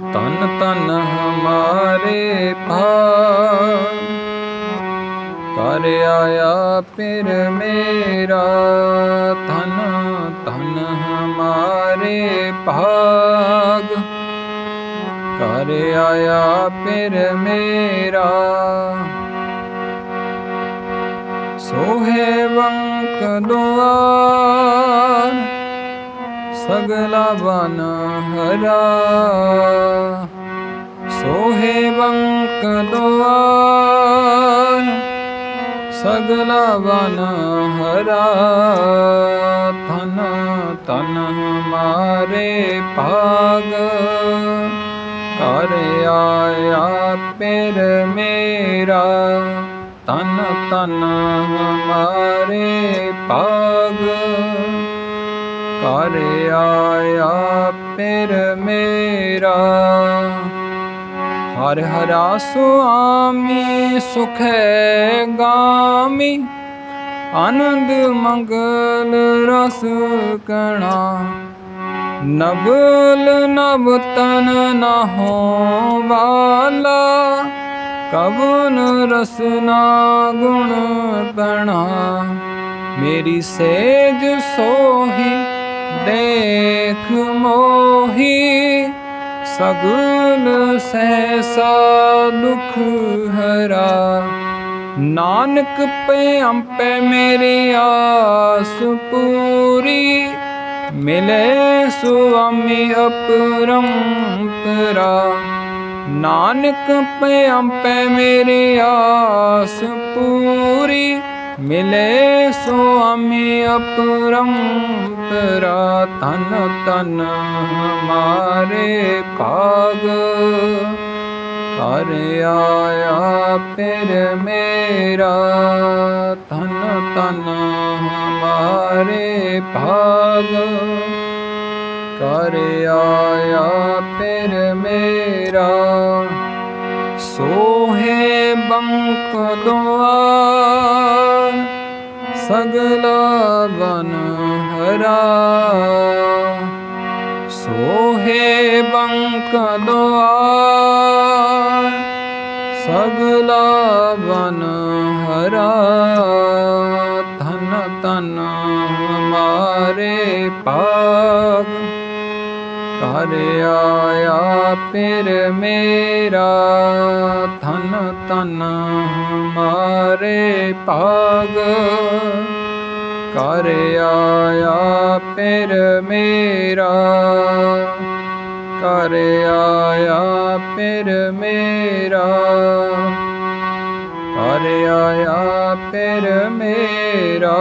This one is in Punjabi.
ਤਨ ਤਨ ਹਮਾਰੇ ਭਾਗ। ਕਰ ਆਇਆ ਫਿਰ ਮੇਰਾ ਧਨ ਧਨ ਹਮਾਰੇ ਭਾਗ। ਕਰ ਆਇਆ ਫਿਰ ਮੇਰਾ ਸੋਹੇ ਵੰਕ ਦੁਆਰ ਸਗਲਾ ਬਨ ਹਰਾ। ਸੋਹੇ ਵੰਕ ਦੁਆਰ ਸਗਲਾ ਬਨ ਹਰਾ। ਧਨ ਤਨ ਮਾਰੇ ਭਾਗ। ਕਰ ਆਇਆ ਪਿਰ ਮੇਰਾ। ਤਨ ਤਨ ਹਮਾਰੇ ਭਾਗ। ਕਰ ਆਇਆ ਪਿਰ ਮੇਰਾ। ਹਰ ਹਰਾ ਸੁਆਮੀ ਸੁਖੈ ਗਾਮੀ। ਆਨੰਦ ਮੰਗਲ ਰਸ ਕਣਾ। ਨਬਲ ਨਬ ਤਨ ਨ ਹੋ ਵਾਲਾ। ਕਬਨ ਰਸਨਾ ਗੁਣ ਕਣਾ ਮੇਰੀ ਸੇਜ ਸੋਹੀ ਦੇਖ ਮੋਹੀ ਸਗਲ ਸਹਿਸਾ ਦੁਖ ਹਰਾ। ਨਾਨਕ ਪੈ ਅੰਪੈ ਮੇਰੀ ਆਸ ਪੂਰੀ, ਮਿਲੇ ਸੁਆਮੀ ਅਪਰੰਪਰਾ। ਨਾਨਕ ਪੈ ਅੰਪੈ ਮੇਰੀ ਆਸ ਪੂਰੀ ਮਿਲੇ ਸੁਆਮੀ ਅਪਰੰਪਰਾ ਤਨ ਤਨ ਹਮਾਰੇ ਭਾਗ। ਕਰ ਆਇਆ ਫਿਰ ਮੇਰਾ ਤਨ ਤਨ ਹਮਾਰੇ ਭਾਗ। ਕਰ ਆਇਆ ਫਿਰ ਮੇਰਾ ਸੋਹੇ ਬੰਕ ਦੁਆਰ। ਸਗਲਾ ਬਨ ਹਰਾ। ਸੋਹੇ ਬੰਕ ਦੁਆਰ ਸਗਲਾ ਬਨ ਹਰਾ। ਧਨ ਤਨ ਹਮਾਰੇ ਭਾਗ ਕਰ ਆਇਆ ਫਿਰ ਮੇਰਾ। ਧਨ ਤਨ ਹਮਾਰੇ ਭਾਗ ਕਰ ਆਇਆ ਪਿਰ ਮੇਰਾ। ਕਰ ਆਇਆ ਪਿਰ ਮੇਰਾ। ਕਰ ਆਇਆ ਪਿਰ ਮੇਰਾ।